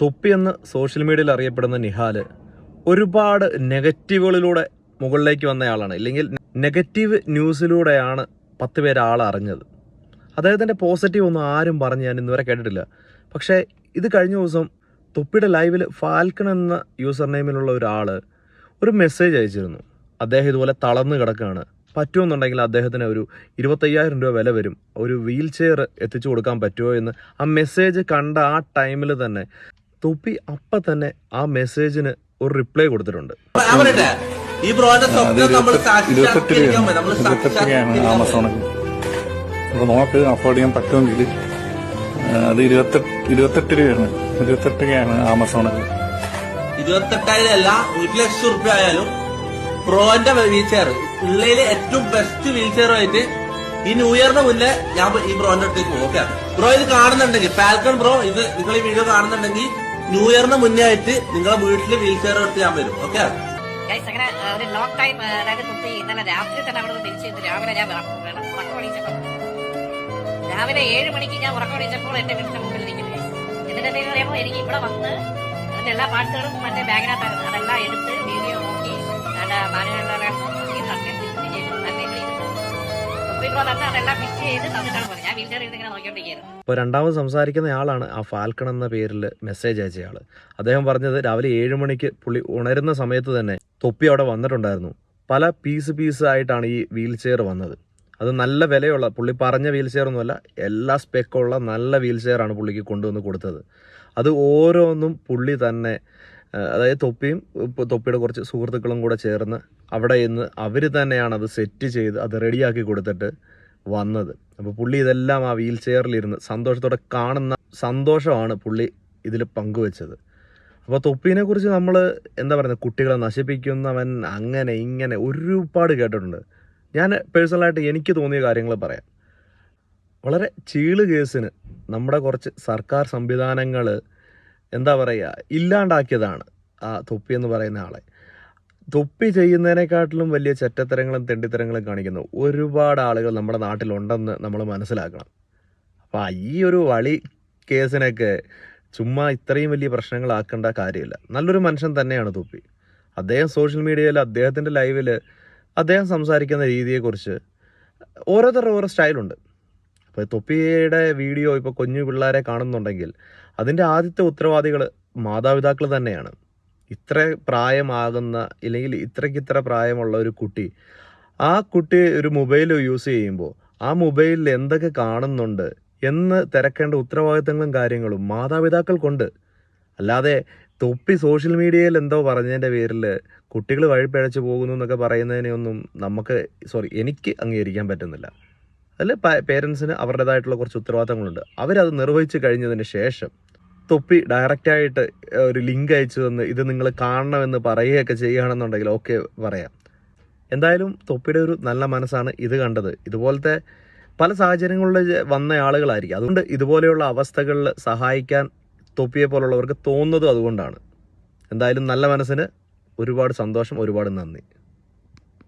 തൊപ്പി എന്ന് സോഷ്യൽ മീഡിയയിൽ അറിയപ്പെടുന്ന നിഹാൽ ഒരുപാട് നെഗറ്റീവുകളിലൂടെ മുകളിലേക്ക് വന്നയാളാണ്. ഇല്ലെങ്കിൽ നെഗറ്റീവ് ന്യൂസിലൂടെയാണ് പത്ത് പേര് ആളറിഞ്ഞത് അറിഞ്ഞത്. അദ്ദേഹത്തിന്റെ പോസിറ്റീവ് ഒന്നും ആരും പറഞ്ഞ് ഞാൻ ഇന്നുവരെ കേട്ടിട്ടില്ല. പക്ഷേ ഇത് കഴിഞ്ഞ ദിവസം തൊപ്പിയുടെ ലൈവിൽ ഫാൽക്കൺ എന്ന യൂസർ നെയിമിലുള്ള ഒരാൾ ഒരു മെസ്സേജ് അയച്ചിരുന്നു. അദ്ദേഹം ഇതുപോലെ തളർന്നു കിടക്കുകയാണ്. പറ്റുമെന്നുണ്ടെങ്കിൽ അദ്ദേഹത്തിന് ഒരു ഇരുപത്തയ്യായിരം രൂപ വില വരും. ഒരു വീൽ ചെയർ എത്തിച്ചു കൊടുക്കാൻ പറ്റുമോ എന്ന് ആ മെസ്സേജ് കണ്ട ആ ടൈമിൽ തന്നെ തൊപ്പി അപ്പ തന്നെ ആ മെസ്സേജിന് ഒരു റിപ്ലൈ കൊടുത്തിട്ടുണ്ട്. ഈ ബ്രോന്റെ സ്വപ്നം നമ്മൾ ഇരുപത്തെട്ട് നമ്മൾ ഇരുപത്തെട്ട് ആമസോണിൽ അപ്പോൾ നമുക്ക് അഫോർഡ് ചെയ്യാൻ പറ്റുമെങ്കിൽ അത് ഇരുപത്തെട്ട് ഇരുപത്തെട്ട് രൂപയാണ്. ഇരുപത്തെട്ട് രൂപയാണ് ആമസോണിൽ ഇരുപത്തെട്ടായിരം അല്ല ഒരു ലക്ഷം റുപ്യ ആയാലും പ്രോന്റെ വീൽ ചെയർ ഉള്ളതിലെ ഏറ്റവും ബെസ്റ്റ് വീൽ ചെയറുമായിട്ട് ഈ ന്യൂ ഇയറിന് മുന്നേ ഞാൻ ഈ ബ്രോന്റെ അടുത്തേക്ക് പോകും ഓക്കെ ബ്രോ ഇത് കാണുന്നുണ്ടെങ്കിൽ ഫാൽക്കൺ ബ്രോ ഇത് നിങ്ങൾ ഈ വീഡിയോ കാണുന്നുണ്ടെങ്കിൽ ന്യൂ ഇയറിന് മുന്നേ ആയിട്ട് നിങ്ങളെ വീട്ടിൽ വീൽ ചെയർ എടുത്ത് ഞാൻ വരും. ഓക്കെ അങ്ങനെ ഒരു ലോങ് ടൈം അതായത് തന്നെ അവിടെ നിന്ന് രാവിലെ ഞാൻ രാവിലെ ഏഴ് മണിക്ക് ഞാൻ ഉറക്കം എന്റെ വീട്ടിന്റെ മുമ്പിൽ നിൽക്കുന്നു എന്നിട്ട് പറയുമ്പോൾ എനിക്ക് ഇവിടെ വന്ന് എല്ലാ പാട്ടുകളും മറ്റേ ബാഗിനകത്തായിരുന്നു അതെല്ലാം എടുത്ത് വീഡിയോ നോക്കി നല്ല അപ്പോൾ രണ്ടാമത് സംസാരിക്കുന്ന ആളാണ് ആ ഫാൽക്കൺ എന്ന പേരിൽ മെസ്സേജ് അയച്ചയാൾ അദ്ദേഹം പറഞ്ഞത് രാവിലെ ഏഴ് മണിക്ക് പുള്ളി ഉണരുന്ന സമയത്ത് തന്നെ തൊപ്പി അവിടെ വന്നിട്ടുണ്ടായിരുന്നു. പല പീസ് പീസ് ആയിട്ടാണ് ഈ വീൽ ചെയർ വന്നത്. അത് നല്ല വിലയുള്ള പുള്ളി പറഞ്ഞ വീൽ ചെയർ ഒന്നുമല്ല എല്ലാ സ്പെക്കുള്ള നല്ല വീൽ ചെയറാണ് പുള്ളിക്ക് കൊണ്ടുവന്ന് കൊടുത്തത്. അത് ഓരോന്നും പുള്ളി തന്നെ അതായത് തൊപ്പിയും തൊപ്പിയുടെ കുറച്ച് സുഹൃത്തുക്കളും കൂടെ ചേർന്ന് അവിടെ ഇന്ന് അവർ തന്നെയാണ് അത് സെറ്റ് ചെയ്ത് അത് റെഡിയാക്കി കൊടുത്തിട്ട് വന്നത്. അപ്പോൾ പുള്ളി ഇതെല്ലാം ആ വീൽ ചെയറിലിരുന്ന് സന്തോഷത്തോടെ കാണുന്ന സന്തോഷമാണ് പുള്ളി ഇതിൽ പങ്കുവെച്ചത്. അപ്പോൾ തൊപ്പീനെ കുറിച്ച് നമ്മൾ എന്താ പറയുന്നത്? കുട്ടികളെ നശിപ്പിക്കുന്നവൻ അങ്ങനെ ഇങ്ങനെ ഒരുപാട് കേട്ടിട്ടുണ്ട്. ഞാൻ പേഴ്സണലായിട്ട് എനിക്ക് തോന്നിയ കാര്യങ്ങൾ പറയാം. വളരെ ചീൾ കേസിന് നമ്മുടെ കുറച്ച് സർക്കാർ സംവിധാനങ്ങൾ എന്താ പറയുക? ഇല്ലാണ്ടാക്കിയതാണ് ആ തൊപ്പി എന്ന് പറയുന്ന ആളെ. തൊപ്പി ചെയ്യുന്നതിനെക്കാട്ടിലും വലിയ ചെറ്റത്തരങ്ങളും തെണ്ടിത്തരങ്ങളും കാണിക്കുന്നു. ഒരുപാട് ആളുകൾ നമ്മുടെ നാട്ടിലുണ്ടെന്ന് നമ്മൾ മനസ്സിലാക്കണം. അപ്പോൾ ഈ ഒരു വളി കേസിനൊക്കെ ചുമ്മാ ഇത്രയും വലിയ പ്രശ്നങ്ങളാക്കേണ്ട കാര്യമില്ല. നല്ലൊരു മനുഷ്യൻ തന്നെയാണ് തൊപ്പി. അദ്ദേഹം സോഷ്യൽ മീഡിയയിൽ അദ്ദേഹത്തിന്റെ ലൈവിൽ അദ്ദേഹം സംസാരിക്കുന്ന രീതിയെക്കുറിച്ച് ഓരോരുത്തരുടെ ഓരോ സ്റ്റൈലുണ്ട്. അപ്പോൾ തൊപ്പിയുടെ വീഡിയോ ഇപ്പോൾ കുഞ്ഞു പിള്ളേരെ കാണുന്നുണ്ടെങ്കിൽ അതിന്റെ ആദ്യത്തെ ഉത്തരവാദികൾ മാതാപിതാക്കൾ തന്നെയാണ്. ഇത്ര പ്രായമാകുന്ന ഇല്ലെങ്കിൽ ഇത്രയ്ക്ക് ഇത്ര പ്രായമുള്ള ഒരു കുട്ടി ആ കുട്ടി ഒരു മൊബൈൽ യൂസ് ചെയ്യുമ്പോൾ ആ മൊബൈലിൽ എന്തൊക്കെ കാണുന്നുണ്ട് എന്ന് തിരക്കേണ്ട ഉത്തരവാദിത്തങ്ങളും കാര്യങ്ങളും മാതാപിതാക്കൾക്കുണ്ട് അല്ലാതെ തൊപ്പി സോഷ്യൽ മീഡിയയിൽ എന്തോ പറഞ്ഞതിന്റെ പേരിൽ കുട്ടികൾ വഴിപ്പിഴച്ച് പോകുന്നു എന്നൊക്കെ പറയുന്നതിനെയൊന്നും നമുക്ക് സോറി എനിക്ക് അംഗീകരിക്കാൻ പറ്റുന്നില്ല. അതിൽ പേരൻസിന് അവരുടേതായിട്ടുള്ള കുറച്ച് ഉത്തരവാദിത്തങ്ങളുണ്ട്. അവരത് നിർവഹിച്ചു കഴിഞ്ഞതിന് ശേഷം തൊപ്പി ഡയറക്റ്റായിട്ട് ഒരു ലിങ്ക് അയച്ചു തന്ന് ഇത് നിങ്ങൾ കാണണമെന്ന് പറയുകയൊക്കെ ചെയ്യുകയാണെന്നുണ്ടെങ്കിൽ ഓക്കെ പറയാം. എന്തായാലും തൊപ്പിയുടെ ഒരു നല്ല മനസ്സാണ് ഇത് കണ്ടത്. ഇതുപോലത്തെ പല സാഹചര്യങ്ങളിൽ വന്ന ആളുകളായിരിക്കും. അതുകൊണ്ട് ഇതുപോലെയുള്ള അവസ്ഥകളിൽ സഹായിക്കാൻ തൊപ്പിയെ പോലുള്ളവർക്ക് തോന്നുന്നതും അതുകൊണ്ടാണ്. എന്തായാലും നല്ല മനസ്സിന് ഒരുപാട് സന്തോഷം ഒരുപാട് നന്ദി.